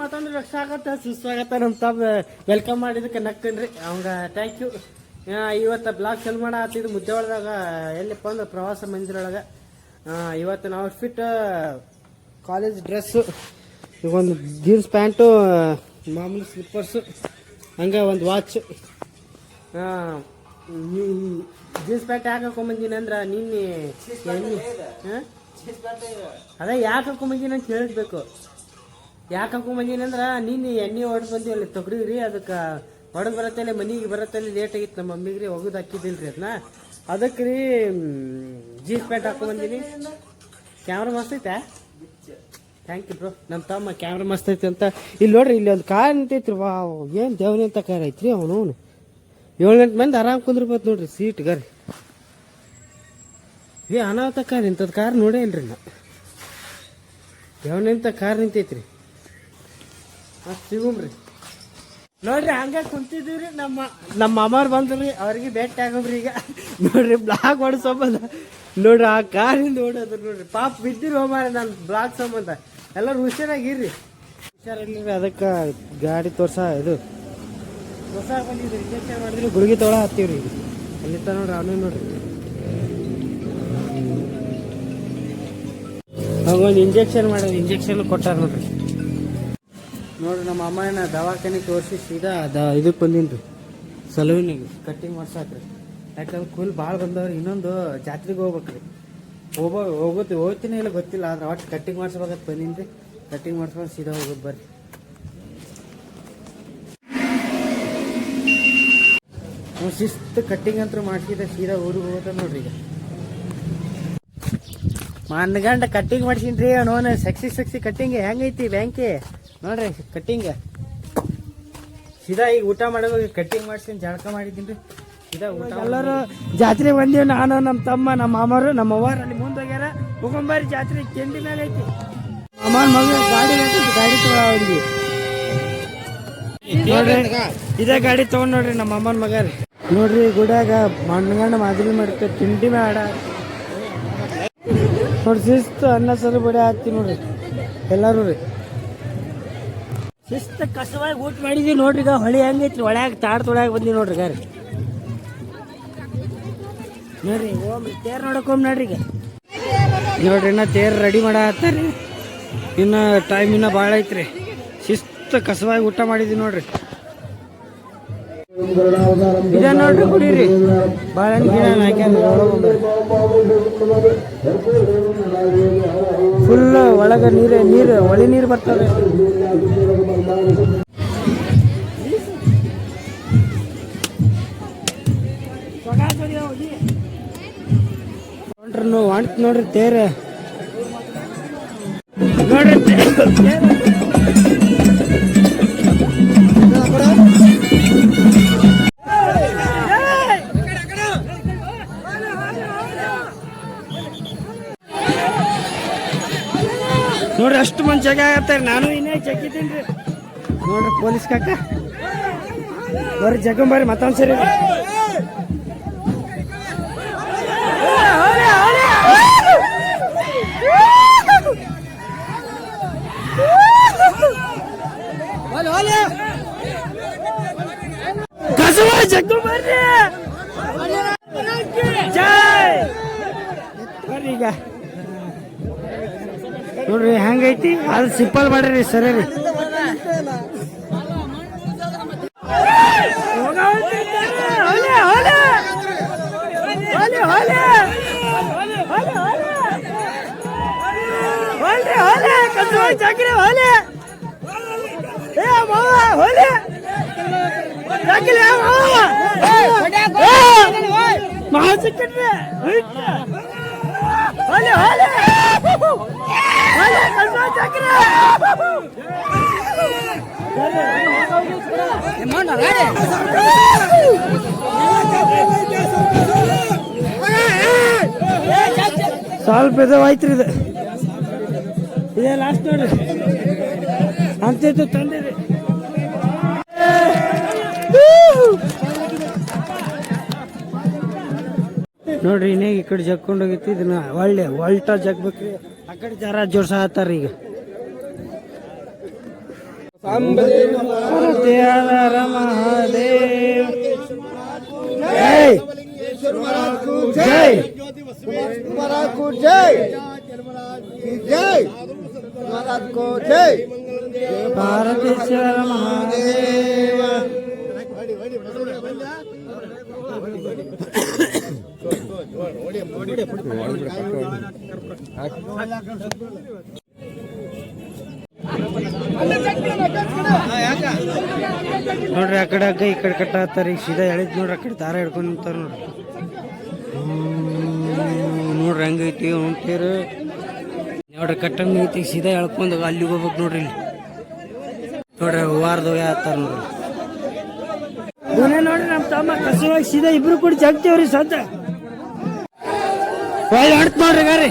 ಮತ್ತೊಂದು ಆಗತ್ತೆ ಸುಸ್ವಾಗತ್ತ ನಮ್ಮ ತಮ್ಮ ವೆಲ್ಕಮ್ ಮಾಡಿದಕ್ಕೆ ನಕ್ಕನ್ರಿ ಅವಂಗ ಥ್ಯಾಂಕ್ ಯು ಇವತ್ತು ಬ್ಲಾಗ್ ಚಲ್ ಮಾಡ ಆತಿದ್ದು ಮುದ್ದೆ ಒಳದಾಗ ಎಲ್ಲಿಪ್ಪ ಅಂದ್ರೆ ಪ್ರವಾಸ ಮಂದಿರೊಳಗೆ. ಇವತ್ತು ನಾವು ಫಿಟ್ ಕಾಲೇಜ್ ಡ್ರೆಸ್ಸು ಈಗ ಒಂದು ಜೀನ್ಸ್ ಪ್ಯಾಂಟು ಮಾಮೂಲಿ ಸ್ಲಿಪ್ಪರ್ಸು ಹಂಗೆ ಒಂದು ವಾಚ್ ಜೀನ್ಸ್ ಪ್ಯಾಂಟ್ ಯಾಕೆ ಹಾಕೊಂಬಂದಿನಿ ಅಂದ್ರೆ ನಿನ್ನೆ ಅದೇ ಯಾಕೆ ಹಾಕೊಂಬಂದಿನಿ ಅಂತ ಹೇಳಿದ್ಬೇಕು. ಯಾಕೆ ಹಾಕೊಂಬಂದಿನಿ ಅಂದ್ರೆ ನೀನು ಎಣ್ಣೆ ಹೊಡೆದು ಬಂದಿ ಅಲ್ಲಿ ತೊಗರಿ ಅದಕ್ಕೆ ಹೊಡೆದು ಬರತ್ತಲ್ಲಿ ಮನೆಗೆ ಬರತ್ತಲ್ಲಿ ಲೇಟ್ ಆಗಿತ್ತು, ನಮ್ಮ ಮಮ್ಮಿಗೆ ರೀ ಒಗದು ಹಾಕಿದ್ದಿಲ್ಲ ರೀ ಅದನ್ನ ಅದಕ್ಕೆ ರೀ ಜೀನ್ಸ್ ಪ್ಯಾಂಟ್ ಹಾಕೊಂಬಂದಿನಿ ಕ್ಯಾಮ್ರಾ ಮಸ್ತ್ ಐತೆ? ಥ್ಯಾಂಕ್ ಯು ಬ್ರೋ ನಮ್ಮ ತಮ್ಮ ಕ್ಯಾಮ್ರಾ ಮಸ್ತ್ ಐತೆ ಅಂತ. ಇಲ್ಲಿ ನೋಡ್ರಿ, ಇಲ್ಲಿ ಒಂದು ಕಾರ್ ನಿಂತೈತ್ರಿ ವಾ ಏನು ದೇವನಿ ಅಂತ ಕಾರ್ ಐತ್ರಿ ಅವನು ಏಳು ಗಂಟೆ ಮಂದಿ ಆರಾಮ್ ಕುಂದ್ರಬೋದು ನೋಡ್ರಿ ಸೀಟ್ ಗಾರಿ. ಏ, ಅನಾಹುತ ಕಾರ್ ನಿಂತದ ಕಾರ್ ನೋಡೇ ಇಲ್ರಿ ನಾ. ದೇವನಿಂತ ಕಾರ್ ನಿಂತೈತ್ರಿ. ಸಿಗುಮ್ರಿ ನೋಡ್ರಿ, ಹಂಗೆ ಕುಂತಿದ್ದೀವ್ರಿ ನಮ್ಮ ನಮ್ಮ ಮಾಮಾರ್ ಬಂದ್ರಿ, ಅವ್ರಿಗೆ ಭೇಟಿ ಆಗೋಬ್ರಿ ಈಗ. ನೋಡ್ರಿ ಬ್ಲಾಕ್ ಮಾಡೋ ಸಂಬಂಧ. ನೋಡ್ರಿ, ಆ ಕಾರಿಂದ ಓಡೋದ್ರು ನೋಡ್ರಿ. ಪಾಪ ಬಿದ್ದಿರಿ ಹೋಮಾರ ನಾನು ಬ್ಲಾಕ್ ಸಂಬಂಧ. ಎಲ್ಲರೂ ಹುಷಾರಾಗಿರ್ರಿ. ಹುಷಾರಿಲ್ಲ ಅದಕ್ಕೆ ಗಾಡಿ ತೋರ್ಸ, ಇದು. ಹೊಸ ಬಂದಿದ್ರಿ ಇಂಜೆಕ್ಷನ್ ಮಾಡಿದ್ರಿ, ಗುಳಿಗೆ ತೊಗೊಳ ಹತ್ತೀವ್ರಿ ಅಲ್ಲಿ ಅಲ್ಲಿತ್ತ ನೋಡ್ರಿ, ಅವನೇ ನೋಡ್ರಿ. ಒಂದು ಇಂಜೆಕ್ಷನ್ ಮಾಡಿದ್ರಿ ಇಂಜೆಕ್ಷನ್ ಕೊಟ್ಟಾರ ನೋಡ್ರಿ. ನೋಡ್ರಿ ನಮ್ಮ ಅಮ್ಮನ ದವಾಖಾನೆ ತೋರಿಸಿ ಸೀದಾ ದ ಇದಕ್ಕೆ ಬಂದೀನಿ ಸಲೂನಿಗೆ ಕಟ್ಟಿಂಗ್ ಮಾಡ್ಸಾಕ್ರಿ. ಯಾಕಂದ್ರೆ ಕೂಲ್ ಭಾಳ ಬಂದವ್ರಿ, ಇನ್ನೊಂದು ಜಾತ್ರೆಗೆ ಹೋಗ್ಬೇಕ್ರಿ. ಹೋಗೋ ಹೋಗುತ್ತೆ, ಹೋಗ್ತೀನಿ ಇಲ್ಲ ಗೊತ್ತಿಲ್ಲ, ಆದ್ರೆ ಒಟ್ಟು ಕಟ್ಟಿಂಗ್ ಮಾಡ್ಸ್ಬೇಕಂತ ಬಂದೀನಿ ರೀ ಕಟ್ಟಿಂಗ್ ಮಾಡ್ಸ್ಕೊಂಡು ಸೀದಾ ಹೋಗೋದು ಬರ್ರಿ. ಶಿಸ್ತು ಕಟ್ಟಿಂಗ್ ಅಂತ ಮಾಡಿಸಿದ, ಸೀದಾ ಊರಿಗೆ ಹೋಗುತ್ತೆ ನೋಡ್ರಿ ಈಗ. ಮನ್ಗಂಡ ಕಟ್ಟಿಂಗ್ ಮಾಡ್ಸಿನ್ರಿ ಅವನು ಸೆಕ್ಸಿ ಸೆಕ್ಸಿ ಕಟ್ಟಿಂಗ್ ಹೆಂಗೈತಿ, ಬ್ಯಾಂಕಿ? ನೋಡ್ರಿ ಕಟ್ಟಿಂಗ್ ಸೀದಾ ಈಗ ಊಟ ಮಾಡೋದು ಕಟ್ಟಿಂಗ್ ಮಾಡ್ಸಿನ್ ಜಳಕ ಮಾಡಿದ್ದೀನಿ ರೀ. ಸೀದಾ ಊಟ ಎಲ್ಲರೂ ಜಾತ್ರೆ ಬಂದೀವಿ ನಾನು ನಮ್ಮ ತಮ್ಮ ನಮ್ಮ ಮಾಮರು ನಮ್ಮ ಅವ್ವಾರು ಅಲ್ಲಿ ಮುಂದೆ ಹೋಗ್ಯಾರ ಹೋಗೊಂಬಾರಿ ಜಾತ್ರೆ ಕೆಂಡಿ ಮೇಲೆ ಐತಿ. ಅಮ್ಮನ ಮಗ ಗಾಡಿ ಗಾಡಿ ತಗೊಳ್ಳಿ ನೋಡ್ರಿ ಇದೇ ಗಾಡಿ ತಗೊಂಡ್ ನೋಡ್ರಿ ನಮ್ಮ ಅಮ್ಮನ ಮಗ ರೀ. ನೋಡ್ರಿ ಗುಡ್ಯಾಗ ಮಣ್ಣಗಂಡ ಮಾದರಿ ಮಾಡ್ತಾರೆ ತಿಂಡಿ ಮಾಡ. ನೋಡ್ರಿ ಶಿಸ್ತು ಅನ್ನ ಸರ್ ಬಡಿ ಹಾಕ್ತಿ ನೋಡ್ರಿ. ಎಲ್ಲರೂ ರೀ. ಶಿಸ್ತು ಕಸವಾಗಿ ಊಟ ಮಾಡಿದ್ವಿ ನೋಡ್ರಿ ಈಗ ಹೊಳಿ ಹೆಂಗೈತ್ರಿ ಒಳಗ ತಾಡ್ ತೊಳ್ಯಾಗ ಬಂದಿ ನೋಡ್ರಿ ಗಾರಿ ನೋಡ್ರಿ ಓಮ್ ತೇರ್ ನೋಡಕ್ ನೋಡ್ರಿ ಈಗ. ನೋಡ್ರಿ, ಇನ್ನ ತೇರ್ ರೆಡಿ ಮಾಡ ಹತ್ತಾರಿ ಇನ್ನ ಟೈಮ್ ಇನ್ನ ಭಾಳ ಐತ್ರಿ. ಶಿಸ್ತ ಕಸವಾಗಿ ಊಟ ಮಾಡಿದ್ವಿ ನೋಡ್ರಿ. ಇದ ನೋಡ್ರಿ ಕುಡೀರಿ. ಭಾಳ ಗಿಡ ಹಾಕ್ಯಾನ ಫುಲ್ ಒಳಗ ನೀರು ನೀರು ಒಳಿ ನೀರು ಬರ್ತದೆ ನೋಡ್ರಿ ವಾಂಟ್ ನೋಡ್ರಿ ತೇರ ನೋಡ್ರಿ ತೇರ ನೋಡ್ರಿ ಅಷ್ಟು ಮಂದಿ ಜಗ ಆಗತ್ತಾರೆ ನಾನು ಇನ್ನೇ ಜಗ್ಗಿದ್ದೀನಿ ರೀ ನೋಡ್ರಿ ಪೊಲೀಸ್ ಕಾಕ. ಬರ್ರಿ ಜಗ ಬರ್ರಿ, ಮತ್ತೊಂದ್ ಸರಿ ಕಸುವ ಜಗ್ಗು ಬರ್ರಿ. ಜೈ. ಬರ್ರಿ ಈಗ. ನೋಡ್ರಿ ಹೆಂಗೈತಿ ಅದು ಸಿಂಪಲ್ ಮಾಡ್ರಿ ಸರಿ ರೀ ಚಕ್ರಿ ಹೊಲೆ ಏ ಮಾವ ಹೊಲೆ ಚಕ್ರಿ ಮಾವ ಮಹಾ ಸಿಕ್ಕಟ್ರೆ ಹೊಲೆ ಹೊಲೆ ಸ್ವಲ್ಪ ಇದಾವೈತ್ರಿ ಇದು. ಇದೇ ಲಾಸ್ಟ್ ನೋಡ್ರಿ ಅಂತಿತ್ತು ತಂದಿರಿ ನೋಡ್ರಿ ಇನ್ನೇ ಈ ಕಡೆ ಜಕ್ಕೊಂಡು ಇದನ್ನ ಒಳ್ಳೆ ಒಲ್ಟಾ ಜಗ್ಬೇಕ್ರಿ ಆಗಡೆ ಜರ ಜೋರ್ ಸಾತಾರ ಈಗ ಹರ ಮಹಾದೇವ್ ಜೈ ಜೈ ಜೈ ಜೈ ಜೈ ಭಾರತೇಶ್ವರ ಮಹಾದೇವ ನೋಡ್ರಿ, ಆ ಕಡೆ ಹಗ್ಗ, ಈ ಕಡೆ ಕಟ್ಟಾತಾರ ಈಗ ಸೀದಾ ಎಳಿದ್ ನೋಡ್ರಿ, ಆ ಕಡೆ ದಾರ ಹಿಡ್ಕೊಂಡ್ ನಿಂತಾರ ನೋಡ್ರಿ. ನೋಡ್ರಿ ಹಂಗೈತಿ ಉಂಟೀರ ನೋಡ್ರಿ, ಕಟ್ಟಂಗ ಐತಿ, ಸೀದಾ ಎಳ್ಕೊಂಡು ಅಲ್ಲಿಗೆ ಹೋಗ್ಬೇಕು ನೋಡ್ರಿ ಇಲ್ಲಿ. ನೋಡ್ರಿ, ವಾರದ ಆತಾರ ನೋಡ್ರಿ. ನೋಡ್ರಿ ನಮ್ಮ ತಮ್ಮ ಕಸವಾಗಿ ಸೀದಾ ಇಬ್ರು ಕೂಡ ಜಗ್ತೀವ್ರಿ ಸದ್ದ. ಒಳ್ಳೆ ಹೊಡ್ತ ನೋಡ್ರಿ ಗಾರಿ.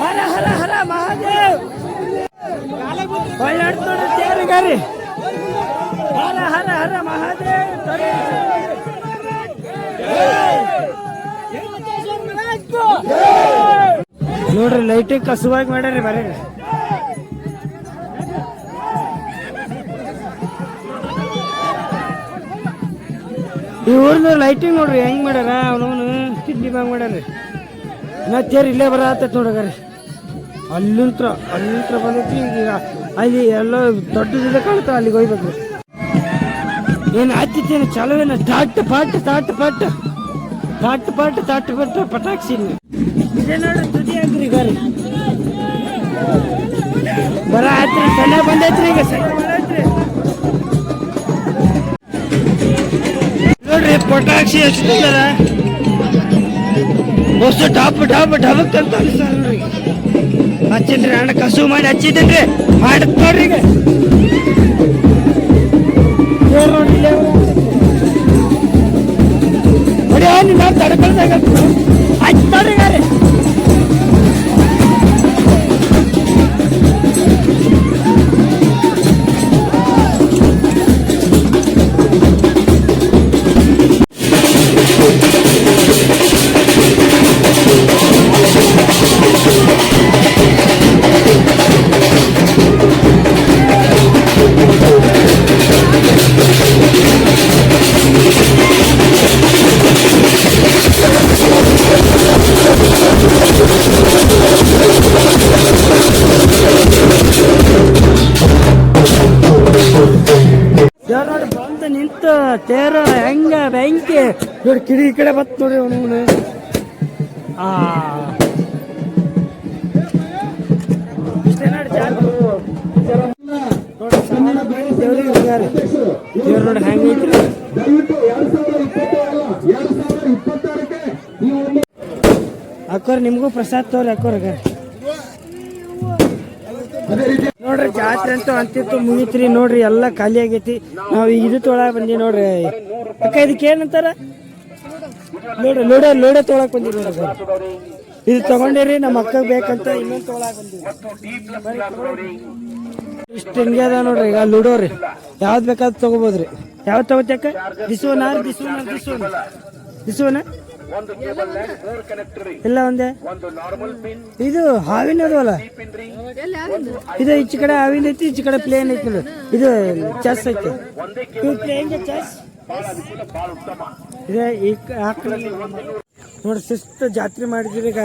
ಹರ ಹರ ಹರ, ಮಹಾದೇವ್. ಒಳ್ಳೆ ಹೊಡ್ತ ನೋಡ್ರಿ ತೇರಿ ಗಾರಿ. ಹರ ಹರ ಹರ, ಮಹಾದೇವ್. ನೋಡ್ರಿ ಲೈಟಿಂಗ್ ಕಸುವಾಗಿ ಮಾಡ್ರಿ ಬರೀ. ಈ ಊರ್ನ ಲೈಟಿಂಗ್ ನೋಡ್ರಿ ಹೆಂಗ್ ಮಾಡ್ಯಾರ ಅವನವನು. ಕಿಡ್ನಿ ಬ್ಯಾಂಗ್ ಮಾಡ್ಯಾರ ನಾ ತೇರ್ ಇಲ್ಲೇ ಬರತ್ತೈತಿ ನೋಡಗಾರಿ ಅಲ್ಲಿಂತ್ರ ಅಲ್ಲಿಂತ್ರ ಬಂದೈತಿ, ಈಗ ಅಲ್ಲಿ ಎಲ್ಲೋ ದೊಡ್ಡದಿದೆ ಕಾಣ್ತಾ ಅಲ್ಲಿಗೆ ಹೋಗ್ಬೇಕು. ಏನು ಹತ್ತಿತ್ತೇನು ಚಲೋವೇನ ತಾಟ್, ಪಾಟ್ ತಾಟ್ ಪಾಟ್. ತಾಟ್ ಪಾಟ್, ತಾಟ್ ಬರ್ತ ಪಟಾಕ್ಸಿ ಇದೇ ಹಾಕ್ರಿ ಗಾರಿ. ಬರ ಆತ್ರಿ ಸಣ್ಣ ಬಂದೈತ್ರಿ ಈಗ ಸಣ್ಣ ಬಂದೈತ್ರಿ ನೋಡ್ರಿ, ಪಟಾಕ್ಷಿ ಹಚ್ಚಿದಾರ ಹೊಸ ಟಾಪ್ ಟಾಪ್ ಡಬಕ್ ಅಂತ ಅನ್ಸ್ತಾರ ಹಚ್ಚಿನ್ರಿ ಅಣ್ಣ ಕಸು ಮಾಡಿ ಹಚ್ಚಿದ್ದೇನ್ರಿ ಮಾಡತ್ ನೋಡ್ರಿ ಈಗ ತೇರ ಹೆಂಗ ಬೆಂಕಿ? ನೋಡಿ ಕಿಡಿ ಈ ಕಡೆ ಬತ್ ನೋಡಿ ಅವನು ಆ. ನೋಡಿ. ದೇವ್ರು ಹೆಂಗೈತ್ರಿ ಅಕ್ಕೋರ್ ನಿಮಗೂ ಪ್ರಸಾದ್ ತೋರಿ ಅಕ್ಕೋರ್ಗ. ನೋಡ್ರಿ ಜಾತ್ರೆ ಅಂತೂ ಅಂತಿತ್ತು, ಮುಗಿತ್ರಿ ನೋಡ್ರಿ, ಎಲ್ಲ ಖಾಲಿ ಆಗೈತಿ. ನಾವು ಇದು ತೊಳಕ್ ಬಂದಿ ನೋಡ್ರಿ. ಅಕ್ಕ, ಇದಕ್ಕೆ ಏನಂತಾರ? ನೋಡ್ರಿ ಲೋಡ ಲೋಡ ತೊಳಕ್ ಬಂದಿ ನೋಡ್ರಿ. ಇದು ತಗೊಂಡಿರಿ, ನಮ್ಮ ಅಕ್ಕ ಬೇಕಂತ ಇನ್ನೊಂದು ತೊಳಕ್ ಬಂದಿ ಇಷ್ಟು ಹಿಂಗೆ ಅದ ನೋಡ್ರಿ, ಈಗ ಲೂಡೋ ರೀ. ಯಾವ್ದು ಬೇಕಾದ್ ತಗೋಬೋದ್ರಿ. ಯಾವ್ದು ತಗೋತಕ್ಕ ದಿಸುವನ ದಿಸುವನ ದಿಸುವನ ದಿಸುವನ ಇಲ್ಲ ಒಂದೇ? ಇದು ಹಾವಿನ ಅಲ್ಲ? ಇದು ಈಚೆ ಕಡೆ ಹಾವಿನ ಐತಿ ಈಚೆ ಕಡೆ ಪ್ಲೇನ್ ಐತಿ ಇದು ಚೆಸ್ ಐತಿ. ಇದು ಪ್ಲೇನ್ ಚೆಸ್ ಇದೆ ಈ ನೋಡ್ರಿ ಶಿಸ್ತು ಜಾತ್ರೆ ಮಾಡಿದ್ರಿ ಈಗ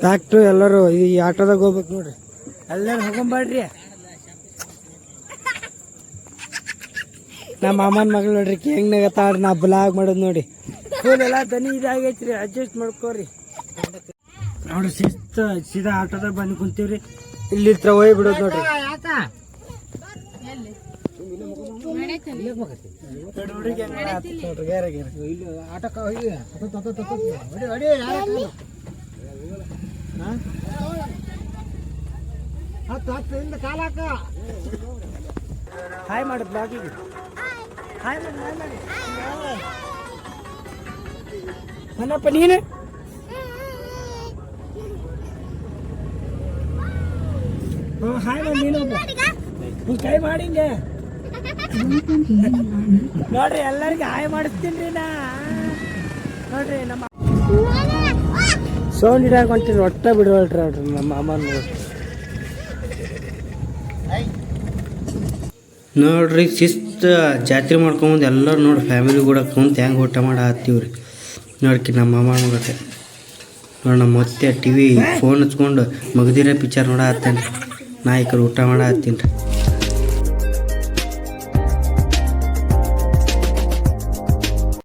ಟ್ರ್ಯಾಕ್ಟ್ರು ಎಲ್ಲರೂ ಈ ಆಟೋದಾಗ ಹೋಗ್ಬೇಕು ನೋಡ್ರಿ. ಎಲ್ಲರೂ ಹೋಗಂಬಾಡ್ರಿ ನಮ್ಮ ಮಾಮನ ಮಗಳು ನೋಡ್ರಿ ಹೆಂಗ್ ನಗತ್ತಾಡ್ರಿ ನಾ ಬ್ಲಾಗ್ ಮಾಡೋದು ನೋಡಿ. ಫುಲ್ ಎಲ್ಲ ದನಿ ರೀ ಅಡ್ಜಸ್ಟ್ ಮಾಡ್ಕೋರಿ. ನೋಡ್ರಿ ಶಿಸ್ತ ಸೀದಾ ಆಟೋದಾಗ ಬಂದು ಕುಂತೀವ್ರಿ. ಇಲ್ಲಿ ಹತ್ರ ಹೋಗಿ ಬಿಡೋದು ನೋಡ್ರಿ? ಹಾಯ್ ಮಾಡು ಬ್ಲಾಗಿಗೆ ಹಾಯ್ ಮಾಡಿ ಹಾಯ್ ಮಾಡಿ ನನ್ನಪ್ಪ ನೀನು ಹಾಯ್ ಮಾಡಿ ನೀನು ಒಬ್ಬ ನೀನ್ ಕೈ ಮಾಡಿ ಹಿಂಗೆ ನೋಡ್ರಿ ಎಲ್ಲರಿಗೆ ಹಾಯ್ ಮಾಡಿಸ್ತೀನಿ ನಾ. ನೋಡ್ರಿ, ನಮ್ಮ ಸೌಂಡ್ ಇಡಾಕೊಂತೀನಿ ಹೊಂಟಿರಿ ಒಟ್ಟ ಬಿಡವಲ್ರಿ ಅವ್ರಿ ನಮ್ಮ ಅಮ್ಮನ ನೋಡ್ರಿ. ಶಿಸ್ತು ಜಾತ್ರೆ ಮಾಡ್ಕೊಂಬಂದು ಎಲ್ಲರೂ ನೋಡಿ ಫ್ಯಾಮಿಲಿ ಕೂಡ ಕುಂತು ಹೆಂಗೆ ಊಟ ಮಾಡ ಹತ್ತೀವ್ರಿ. ನೋಡ್ಕಿ ನಮ್ಮ ಮಾಮ ಮಗತ್ತೆ. ನೋಡಿ ನಮ್ಮ ಮತ್ತೆ ಟಿ ವಿ ಫೋನ್ ಹಚ್ಕೊಂಡು ಮಗದಿರೋ ಪಿಕ್ಚರ್ ನೋಡ ಹತ್ತೇನೆ ನಾ ಈ ಕಡೆ ಊಟ ಮಾಡ ಹತ್ತೀನಿ ರೀ